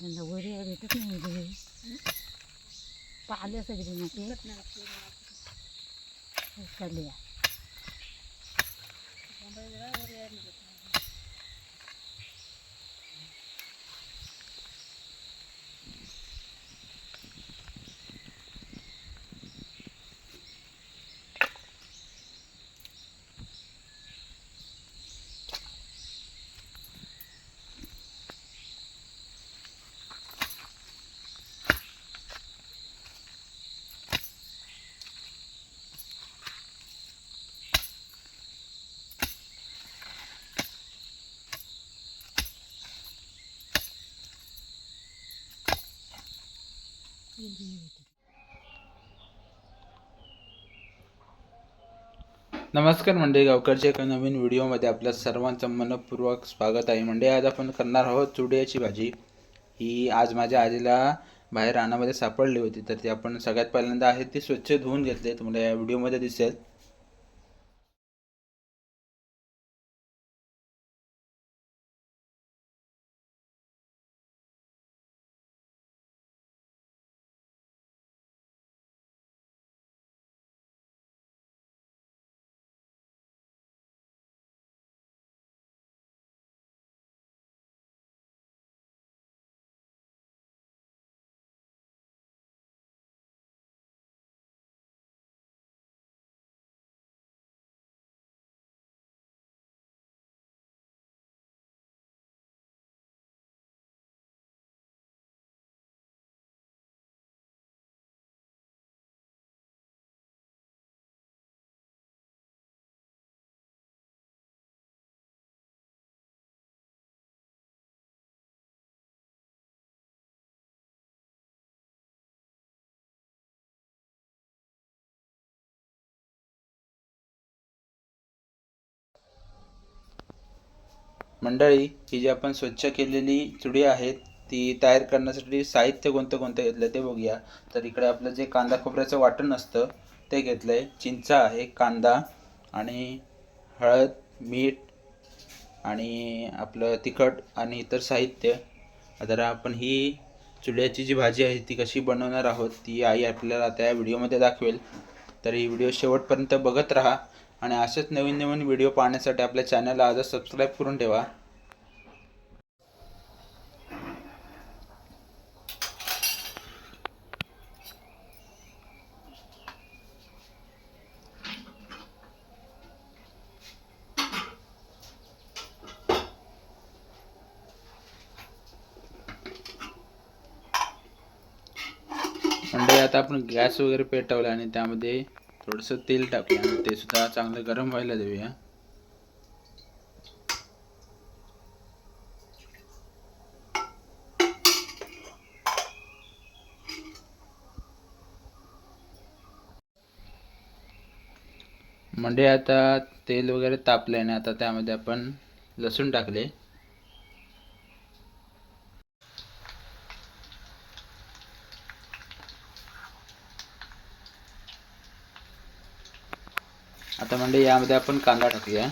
لنا وريع ان تكون طعلي سجلنا فيه خليها नमस्कार मंडळी गावकरच्या एका नवीन व्हिडिओमध्ये आपल्या सर्वांचं मनपूर्वक स्वागत आहे. म्हणजे आज आपण करणार आहोत चुडियाची भाजी. ही आज माझ्या आजीला बाहेर रानामध्ये सापडली होती तर ती आपण सगळ्यात पहिल्यांदा आहे ती स्वच्छ धुवून घेतली तुम्हाला या व्हिडिओमध्ये दिसेल. मंडळी ही जी आपण स्वच्छ केलेली चुडी आहेत ती तयार करण्यासाठी साहित्य कोणतं कोणतं घेतलं ते बघूया. तर इकडे आपलं जे कांदा खोबऱ्याचं वाटण असतं ते घेतलं आहे चिंचा आहे कांदा आणि हळद मीठ आणि आपलं तिखट आणि इतर साहित्य. तर आपण ही चुड्याची जी भाजी आहे ती कशी बनवणार आहोत ती आई आपल्याला त्या व्हिडिओमध्ये दाखवेल. तर ही व्हिडिओ शेवटपर्यंत बघत राहा. आणि असेच नवीन नवीन व्हिडिओ पाहण्यासाठी आपल्या चॅनलला आजच सबस्क्राईब करून ठेवा. म्हणजे आता आपण गॅस वगैरे पेटवला आणि त्यामध्ये थोडंसं तेल टाकूया. आणि ते सुद्धा चांगलं गरम व्हायला देऊया. म्हणजे आता तेल वगैरे तापल्याने आता त्यामध्ये आपण लसूण टाकले. आता म्हणजे यामध्ये आपण कांदा टाकूया.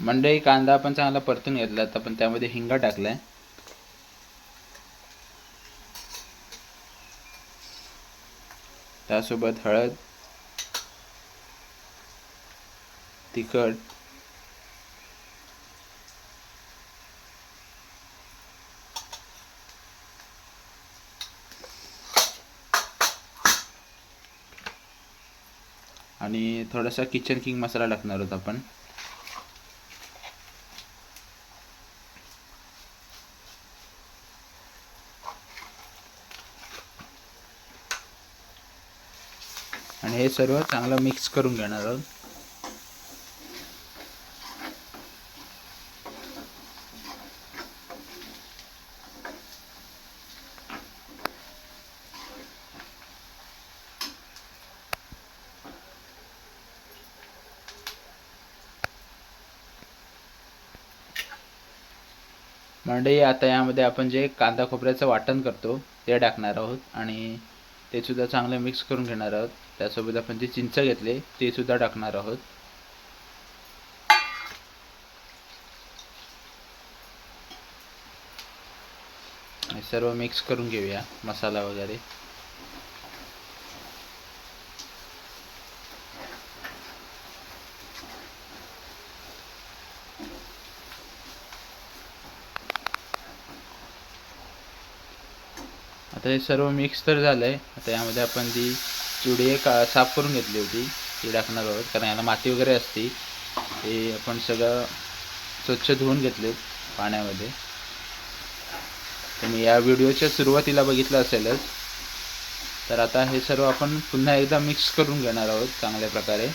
मंडई कांदा आपण चांगला परतून घेतला आता पण त्यामध्ये हिंगा टाकलाय. त्यासोबत हळद तिखट. आणि थोडासा किचन किंग मसाला टाकणार आहोत आपण. आणि हे सर्व चांगलं मिक्स करून घेणार आहोत. मंडळी आता यामध्ये आपण जे कांदा खोबऱ्याचं वाटण करतो ते टाकणार आहोत आणि ते सुद्धा चांगलं मिक्स करून घेणार आहोत. त्यासोबत आपण जे चिंच घेतले ते सुद्धा टाकणार आहोत. सर्व मिक्स करून घेऊया मसाला वगैरे. आता हे सर्व मिक्स तर झालं आहे आता यामध्ये आपण ती चिवडी का साफ करून घेतली होती ती टाकणार आहोत. कारण याला माती वगैरे असते. ते आपण सगळं स्वच्छ धुवून घेतले पाण्यामध्ये. तुम्ही या व्हिडिओच्या सुरुवातीला बघितलं असेलच. तर आता हे सर्व आपण पुन्हा एकदा मिक्स करून घेणार आहोत चांगल्या प्रकारे.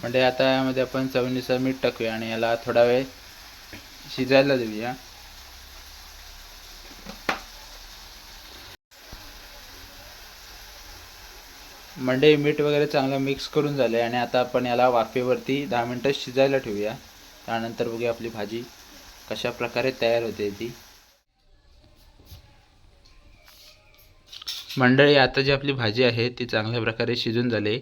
म्हणजे आता यामध्ये आपण चवणीचं मीठ टाकूया आणि याला थोडा वेळ शिजायला देऊया. म्हणजे मीठ वगैरे चांगलं मिक्स करून झाले आणि आता आपण याला वाफेवरती दहा मिनटं शिजायला ठेवूया. त्यानंतर बघूया आपली भाजी कशा प्रकारे तयार होते ती. मंडळी आता जी आपली भाजी आहे ती चांगल्या प्रकारे शिजून झाली.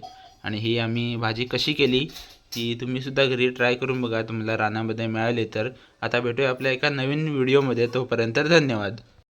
आणि ही आम्ही भाजी कशी केली ती तुम्हीसुद्धा घरी ट्राय करून बघा. तुम्हाला रानामध्ये मिळाले तर. आता भेटूया आपल्या एका नवीन व्हिडिओमध्ये तोपर्यंत धन्यवाद.